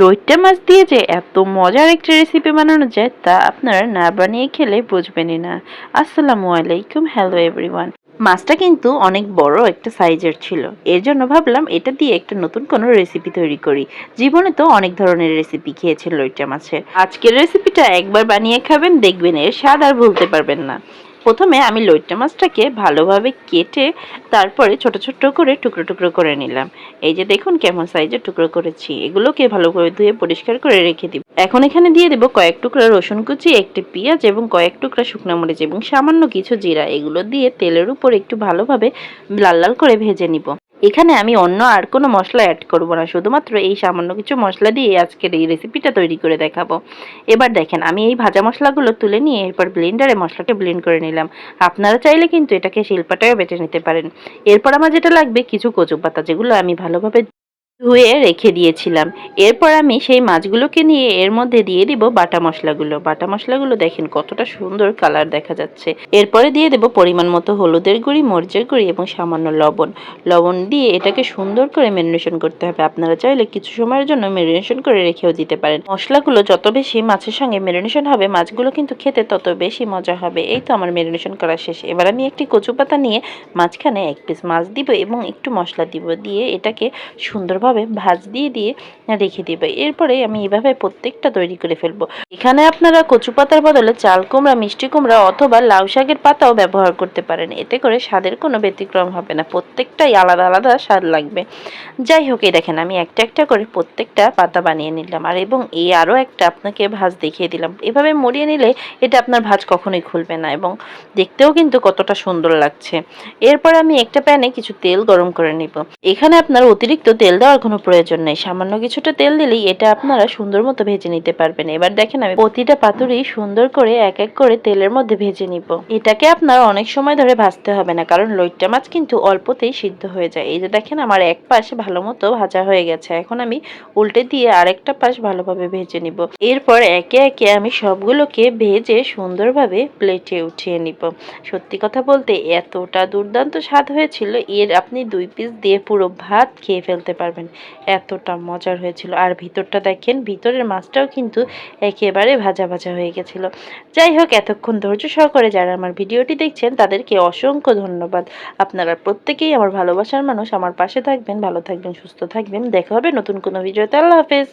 লইট্টা মাছ দিয়ে যে এত মজার একটা রেসিপি বানানো যায়, তা আপনারা না বানিয়ে খেলে বুঝবেনই না। আসসালামু আলাইকুম হ্যালো এভরিওয়ান মাছটা কিন্তু অনেক বড় একটা সাইজের ছিল। এর জন্য ভাবলাম এটা দিয়ে একটা নতুন কোনো রেসিপি তৈরি করি। জীবনে তো অনেক ধরনের রেসিপি খেয়েছে লইট্টা মাছের। আজকের রেসিপিটা একবার বানিয়ে খাবেন, দেখবেন এর স্বাদ আর ভুলতে পারবেন না। প্রথমে আমি লইট্টা মাছটাকে ভালোভাবে কেটে তারপরে ছোট ছোট করে টুকরো টুকরো করে নিলাম। এই যে দেখুন কেমন সাইজের টুকরো করেছি। এগুলোকে ভালোভাবে ধুয়ে পরিষ্কার করে রেখে দিব। এখন এখানে দিয়ে দেবো কয়েক টুকরা রসুন কুচি, একটি পেঁয়াজ এবং কয়েক টুকরা শুকনো মরিচ এবং সামান্য কিছু জিরা। এগুলো দিয়ে তেলের উপর একটু ভালোভাবে লাল লাল করে ভেজে নিব। এখানে আমি অন্য আর কোনো মশলা অ্যাড করব না, শুধুমাত্র এই সামান্য কিছু মশলা দিয়ে আজকের এই রেসিপিটা তৈরি করে দেখাবো। এবার দেখেন, আমি এই ভাজা মশলাগুলো তুলে নিয়ে এরপর ব্লেন্ডারে মশলাকে ব্লেন্ড করে নিলাম। আপনারা চাইলে কিন্তু এটাকে শিল্পাটাও বেটে নিতে পারেন। এরপর আমার যেটা লাগবে কিছু কচু পাতা যেগুলো আমি ভালোভাবে ধুয়ে রেখে দিয়েছিলাম। এরপর আমি সেই মাছগুলোকে নিয়ে এর মধ্যে দিয়ে দিব বাটা মশলাগুলো। বাটা মশলাগুলো দেখেন কতটা সুন্দর কালার দেখা যাচ্ছে। এরপরে দিয়ে দেব পরিমাণ মতো হলুদের গুঁড়ি, মরিচের গুঁড়ি এবং সামান্য লবণ। লবণ দিয়ে এটাকে সুন্দর করে ম্যারিনেশন করতে হবে। আপনারা চাইলে কিছু সময়ের জন্য ম্যারিনেশন করে রেখেও দিতে পারেন। মশলাগুলো যত বেশি মাছের সঙ্গে ম্যারিনেশন হবে, মাছগুলো কিন্তু খেতে তত বেশি মজা হবে। এই তো আমার ম্যারিনেশন করা শেষ। এবার আমি একটি কচু পাতা নিয়ে মাঝখানে এক পিস মাছ দিব এবং একটু মশলা দিব দিয়ে এটাকে সুন্দরভাবে ভাজ দিয়ে দিয়ে রেখে দেবে। এরপরে আমি এভাবে প্রত্যেকটা তৈরি করে ফেলব। এখানে আপনারা কচু পাতার বদলে চাল কুমড়া, মিষ্টি কুমড়া অথবা লাউ শাকের পাতাও ব্যবহার করতে পারেন। এতে করে স্বাদের কোনো ব্যতিক্রম হবে না। প্রত্যেকটাই আলাদা আলাদা স্বাদ লাগবে। যাই হোক, এই দেখেন, আমি একটা একটা করে প্রত্যেকটা পাতা বানিয়ে নিলাম। আর এবং এই আরও একটা আপনাকে ভাজ দেখিয়ে দিলাম। এভাবে মরিয়ে নিলে এটা আপনার ভাজ কখনোই খুলবে না এবং দেখতেও কিন্তু কতটা সুন্দর লাগছে। এরপর আমি একটা প্যানে কিছু তেল গরম করে নিব। এখানে আপনার অতিরিক্ত তেল দেওয়ার কোনো প্রয়োজন নেই। সামান্য কিছুটা তেল দিলেই এটা আপনারা সুন্দর মতো ভেজে নিতে পারবেন। এবার দেখেন, আমি প্রতিটা পাতুরি সুন্দর করে এক এক করে তেলের মধ্যে ভেজে নিব। এটাকে আপনার অনেক সময় ধরে ভাজতে হবে না, কারণ লইট্টা মাছ কিন্তু অল্পতেই সিদ্ধ হয়ে যায়। এই যে দেখেন, আমার এক পাশ ভালো মতো ভাজা হয়ে গেছে। এখন আমি উল্টে দিয়ে আরেকটা পাশ ভালোভাবে ভেজে নিব। এরপর একে একে আমি সবগুলোকে ভেজে সুন্দরভাবে প্লেটে উঠিয়ে নিব। সত্যি কথা বলতে এতটা দুর্দান্ত স্বাদ হয়েছিল, এর আপনি দুই পিস দিয়ে পুরো ভাত খেয়ে ফেলতে পারবেন। এতটা মজার হয়েছিল। আর ভিতরটা দেখেন, ভিতরের মাছটাও কিন্তু একেবারে ভাজা ভাজা হয়ে গেছিল। যাই হোক, এতক্ষণ ধৈর্য সহকারে যারা আমার ভিডিওটি দেখছেন, তাদেরকে অসংখ্য ধন্যবাদ। আপনারা প্রত্যেকেই আমার ভালোবাসার মানুষ। আমার পাশে থাকবেন, ভালো থাকবেন, সুস্থ থাকবেন। দেখা হবে নতুন কোনো ভিডিওতে। আল্লাহ হাফেজ।